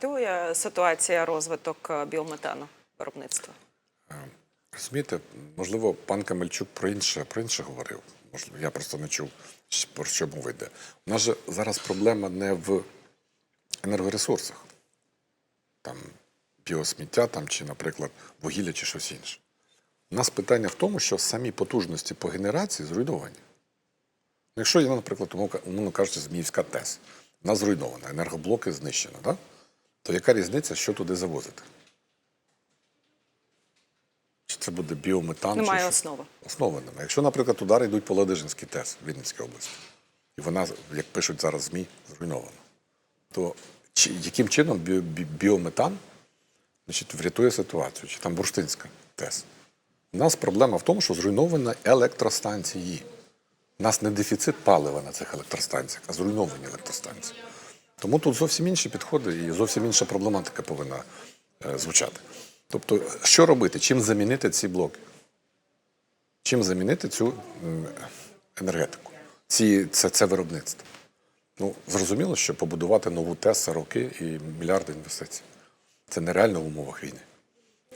дратує ситуація розвиток е, біометану виробництва? Розумієте, можливо, пан Камельчук про інше, про інше говорив. Можливо, я просто не чув, про що мова йде. У нас же зараз проблема не в енергоресурсах, там біосміття там, чи, наприклад, вугілля чи щось інше. У нас питання в тому, що самі потужності по генерації зруйновані. Ну, Якщо є, наприклад, умовно- кажучи, Зміївська ТЕС, вона зруйнована, енергоблоки знищено, да? То яка різниця, що туди завозити? Чи це буде біометан? чи Немає що? основи. Основи немає. Якщо, наприклад, удари йдуть по Ладижинській ТЕС в Вінницькій області, і вона, як пишуть зараз ЗМІ, зруйнована, то чи, яким чином бі, бі, біометан значить, врятує ситуацію? Чи там Бурштинська ТЕС? У нас проблема в тому, що зруйновані електростанції. У нас не дефіцит палива на цих електростанціях, а зруйновані електростанції. Тому тут зовсім інші підходи і зовсім інша проблематика повинна е, звучати. Тобто, що робити? Чим замінити ці блоки? Чим замінити цю енергетику, ці, це, це виробництво? Ну, зрозуміло, що побудувати нову ТЕС це роки і мільярди інвестицій. Це нереально в умовах війни.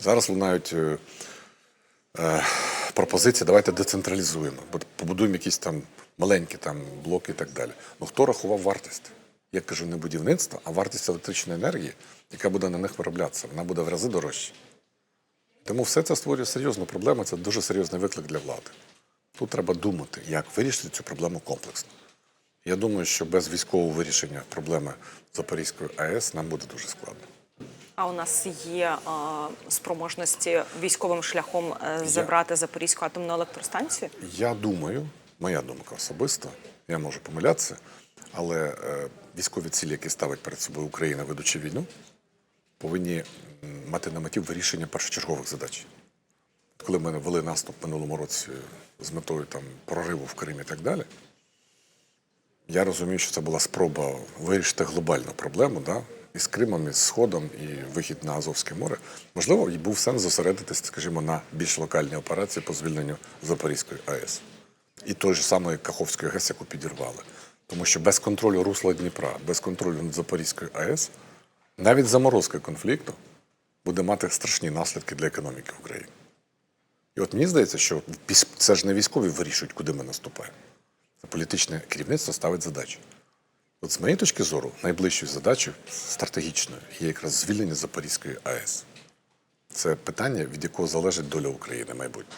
Зараз лунають е, е, пропозиції, давайте децентралізуємо, побудуємо якісь там маленькі там блоки і так далі. Ну хто рахував вартість? Я кажу, не будівництво, а вартість електричної енергії, яка буде на них вироблятися, вона буде в рази дорожча. Тому все це створює серйозну проблему, це дуже серйозний виклик для влади. Тут треба думати, як вирішити цю проблему комплексно. Я думаю, що без військового вирішення проблеми Запорізької АЕС нам буде дуже складно. А у нас є е, спроможності військовим шляхом е, забрати Запорізьку атомну електростанцію? Я думаю, моя думка особиста, я можу помилятися, але е, військові цілі, які ставить перед собою Україна, ведучи війну, повинні мати на меті вирішення першочергових задач. Коли ми вели наступ минулому році з метою там, прориву в Кримі і так далі, я розумію, що це була спроба вирішити глобальну проблему, да? і з Кримом, і з Сходом, і вихід на Азовське море. Можливо, і був сенс зосередитися, скажімо, на більш локальній операції по звільненню Запорізької АЕС. І той же самої Каховської ГЕС, яку підірвали. Тому що без контролю русла Дніпра, без контролю над Запорізькою АЕС, навіть заморозка конфлікту буде мати страшні наслідки для економіки України. І от мені здається, що це ж не військові вирішують, куди ми наступаємо. Це політичне керівництво ставить задачі. От з моєї точки зору, найближчою задачею стратегічною є якраз звільнення Запорізької АЕС. Це питання, від якого залежить доля України майбутнє.